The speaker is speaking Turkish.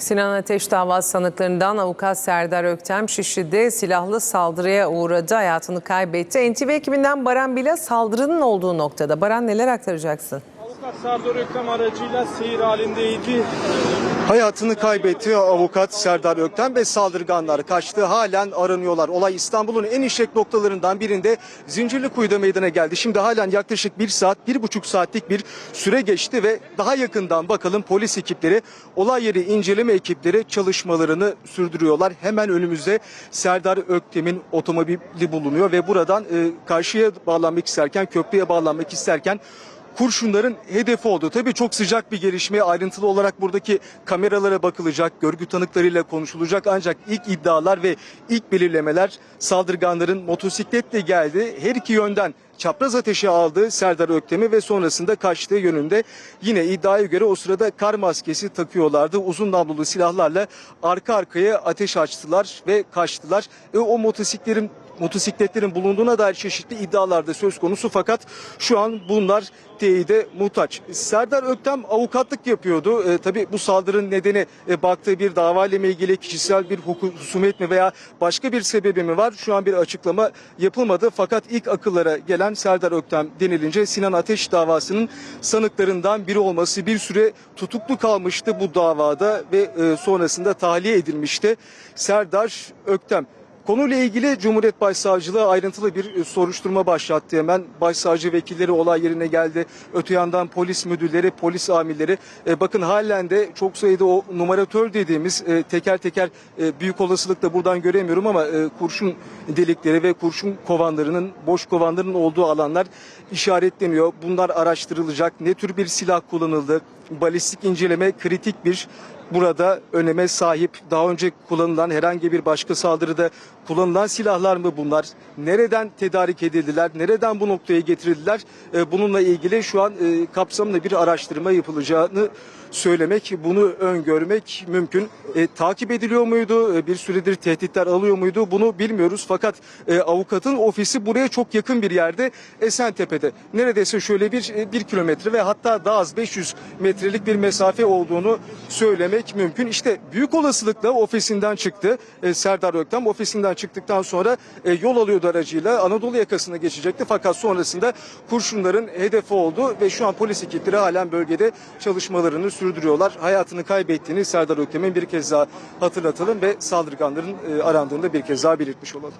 Sinan Ateş davası sanıklarından avukat Serdar Öktem Şişli'de silahlı saldırıya uğradı, hayatını kaybetti. NTV ekibinden Baran Bila saldırının olduğu noktada. Baran neler aktaracaksın? Serdar Öktem aracıyla seyir halindeydi. Hayatını kaybetti avukat Serdar Öktem ve saldırganlar kaçtı. Halen aranıyorlar. Olay İstanbul'un en işlek noktalarından birinde Zincirlikuyu'da meydana geldi. Şimdi halen yaklaşık bir saat, bir buçuk saatlik bir süre geçti ve daha yakından bakalım polis ekipleri, olay yeri inceleme ekipleri çalışmalarını sürdürüyorlar. Hemen önümüzde Serdar Öktem'in otomobili bulunuyor ve buradan e, karşıya bağlanmak isterken, köprüye bağlanmak isterken kurşunların hedefi oldu. Tabii çok sıcak bir gelişme. Ayrıntılı olarak buradaki kameralara bakılacak, görgü tanıklarıyla konuşulacak. Ancak ilk iddialar ve ilk belirlemeler saldırganların motosikletle geldi. Her iki yönden çapraz ateşe aldı Serdar Öktem'i ve sonrasında kaçtığı yönünde. Yine iddiaya göre o sırada kar maskesi takıyorlardı. Uzun namlulu silahlarla arka arkaya ateş açtılar ve kaçtılar. E, o motosiklerin motosikletlerin bulunduğuna dair çeşitli iddialar da söz konusu fakat şu an bunlar teyide muhtaç. Serdar Öktem avukatlık yapıyordu. E, tabii bu saldırının nedeni e, baktığı bir dava ile ilgili kişisel bir husumet mi veya başka bir sebebi mi var? Şu an bir açıklama yapılmadı fakat ilk akıllara gelen Serdar Öktem denilince Sinan Ateş davasının sanıklarından biri olması bir süre tutuklu kalmıştı bu davada ve e, sonrasında tahliye edilmişti. Serdar Öktem Konuyla ilgili Cumhuriyet Başsavcılığı ayrıntılı bir e, soruşturma başlattı. Hemen başsavcı vekilleri olay yerine geldi. Öte yandan polis müdürleri, polis amirleri. E, bakın halen de çok sayıda o numaratör dediğimiz e, teker teker e, büyük olasılıkla buradan göremiyorum ama e, kurşun delikleri ve kurşun kovanlarının, boş kovanların olduğu alanlar işaretleniyor. Bunlar araştırılacak. Ne tür bir silah kullanıldı? Balistik inceleme kritik bir burada öneme sahip. Daha önce kullanılan herhangi bir başka saldırıda kullanılan silahlar mı bunlar? Nereden tedarik edildiler? Nereden bu noktaya getirildiler? Ee, Bununla ilgili şu an e, kapsamlı bir araştırma yapılacağını söylemek, bunu öngörmek mümkün. E, takip ediliyor muydu? E, bir süredir tehditler alıyor muydu? Bunu bilmiyoruz. Fakat e, avukatın ofisi buraya çok yakın bir yerde Esentepe'de. Neredeyse şöyle bir, e, bir kilometre ve hatta daha az 500 metrelik bir mesafe olduğunu söylemek mümkün. İşte büyük olasılıkla ofisinden çıktı. E, Serdar Öktem ofisinden çıktıktan sonra e, yol alıyordu aracıyla Anadolu yakasına geçecekti. Fakat sonrasında kurşunların hedefi oldu ve şu an polis ekipleri halen bölgede çalışmalarını sürdürüyorlar. Hayatını kaybettiğini Serdar Öktem'in bir kez daha hatırlatalım ve saldırganların e, arandığını da bir kez daha belirtmiş olalım.